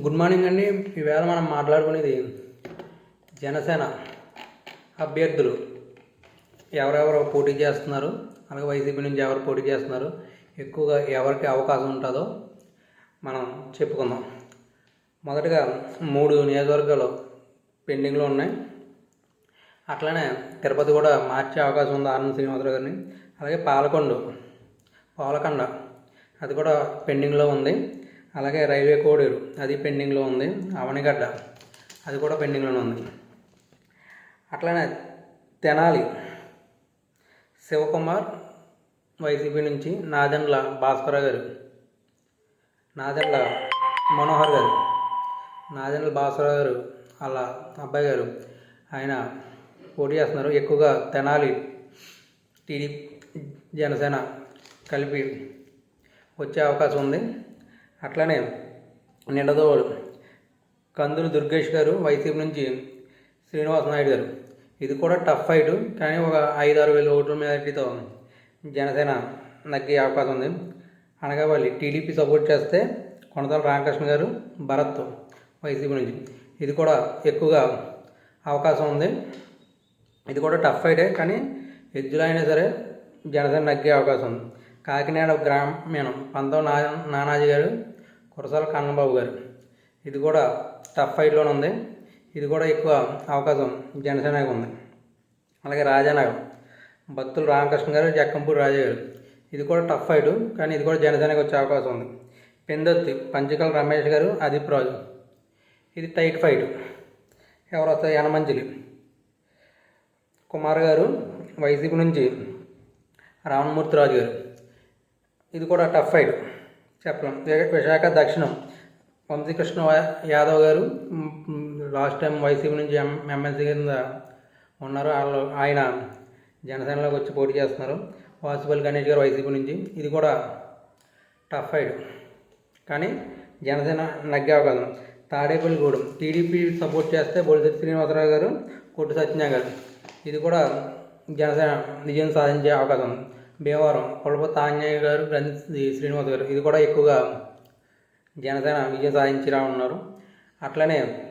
Good morning అండి. ఈవేళ మనం మాట్లాడుకునేది జనసేన అభ్యర్థులు. ఎవరెవరు పోటీ చేస్తున్నారు? అలాగే వైసీపీ నుంచి ఎవరు పోటీ చేస్తున్నారు? ఎక్కువగా ఎవరికి అవకాశం ఉంటుందో మనం చెప్పుకుందాం. మొదటగా మూడు నియోజకవర్గాలు పెండింగ్లో ఉన్నాయి. అట్లనే తిరుపతి కూడా మార్చే అవకాశం ఉంది? ఆనంద్ శ్రీనివాసరావు గారిని. అలాగే పాలకొండ పాలకొండ అది కూడా పెండింగ్లో ఉంది. అలాగే రైల్వే కోడూరు అది పెండింగ్లో ఉంది. అవనిగడ్డ అది కూడా పెండింగ్లోనే ఉంది. అట్లనే తెనాలి శివకుమార్ వైసీపీ నుంచి నాదెండ్ల భాస్కర గారు నాదెండ్ల మనోహర్ గారు నాదెండ్ల భాస్కర గారు వాళ్ళ అబ్బాయి గారు ఆయన పోటీ చేస్తున్నారు. ఎక్కువగా తెనాలి టీడీపీ జనసేన కలిపి వచ్చే అవకాశం ఉంది. అట్లానే నిండదోడు కందులు దుర్గేష్ గారు వైసీపీ నుంచి శ్రీనివాస నాయుడు గారు. ఇది కూడా టఫ్ ఫైట్ కానీ ఒక ఐదు ఆరు వేల ఓట్ల మెజారిటీతో జనసేన నగ్గే అవకాశం ఉంది. అనగాపల్లి టీడీపీ సపోర్ట్ చేస్తే కొనతల రామకృష్ణ గారు భరత్ వైసీపీ నుంచి. ఇది కూడా ఎక్కువగా అవకాశం ఉంది. ఇది కూడా టఫ్ ఫైటే కానీ ఎద్దులు అయినా సరే జనసేన నగ్గే అవకాశం ఉంది. కాకినాడ గ్రామీణం పంతం నానాజీ గారు కురసాల కన్నబాబు గారు. ఇది కూడా టఫ్ ఫైట్లోనే ఉంది. ఇది కూడా ఎక్కువ అవకాశం జనసేనకు ఉంది. అలాగే రాజానగరం. భక్తులు రామకృష్ణ గారు జక్కంపూడి రాజా గారు. ఇది కూడా టఫ్ ఫైట్ కానీ ఇది కూడా జనసేనకు వచ్చే అవకాశం ఉంది. పెందొత్తి పంచకల రమేష్ గారు అదీప్ రాజు. ఇది టైట్ ఫైట్. ఎవరు వస్తారు యనమంజలి కుమార్ గారు వైసీపీ నుంచి రామమూర్తి రాజు గారు. ఇది కూడా టఫ్ ఫైట్. చెప్పలేం విశాఖ దక్షిణం. వంశీకృష్ణ యాదవ్ గారు లాస్ట్ టైం వైసీపీ నుంచి ఎం ఎమ్మెల్సీ కింద ఉన్నారు. వాళ్ళు ఆయన జనసేనలోకి వచ్చి పోటీ చేస్తున్నారు. వాసుపల్లి గణేష్ గారు వైసీపీ నుంచి. ఇది కూడా టఫ్ ఫైట్. కానీ జనసేన నగ్గే అవకాశం తాడేపల్లిగూడెం టీడీపీ సపోర్ట్ చేస్తే బొలిశెట్టి శ్రీనివాసరావు గారు కొట్టు సత్యనారాయణ గారు. ఇది కూడా జనసేన విజయం సాధించే అవకాశం. ఉంది భీమవరం పులపతి ఆంజనేయ గారు గంధి శ్రీనివాస్ గారు. ఇది కూడా ఎక్కువగా జనసేన విజయం సాధించిరా ఉన్నారు. అట్లనే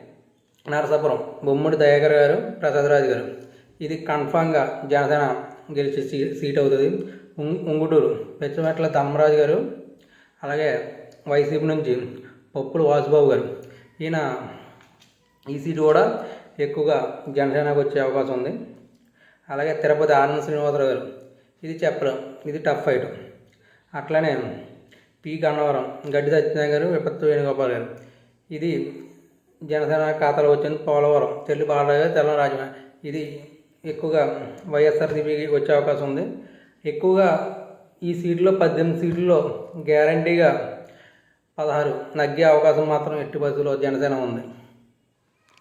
నరసాపురం బొమ్మడి దయాకర్ గారు ప్రసాదరాజు గారు. ఇది కన్ఫామ్గా జనసేన గెలిచే సీ సీట్ అవుతుంది. ఉం- ఉంగుటూరు పెచ్చమెట్ల ధర్మరాజు గారు అలాగే వైసీపీ నుంచి పప్పుల వాసుబాబు గారు. ఈయన ఈ సీటు కూడా ఎక్కువగా జనసేనకు వచ్చే అవకాశం ఉంది. అలాగే తిరుపతి ఆనంద శ్రీనివాసరావు గారు. ఇది చెప్పలేం. ఇది టఫ్ ఐటమ్ అట్లనే పి. గన్నవరం గడ్డి సత్యనారాయణ గారు విపత్తు వేణుగోపాల్ గారు. ఇది జనసేన ఖాతాలో వచ్చింది పోలవరం తెల్లి బాలరాజు గారు తెల్ల రాజమ ఇది ఎక్కువగా వైఎస్ఆర్సీపీకి వచ్చే అవకాశం ఉంది. ఎక్కువగా ఈ సీట్లో పద్దెనిమిది సీట్లలో గ్యారంటీగా పదహారు నగ్గే అవకాశం మాత్రం ఎట్టి బస్సులో జనసేన ఉంది.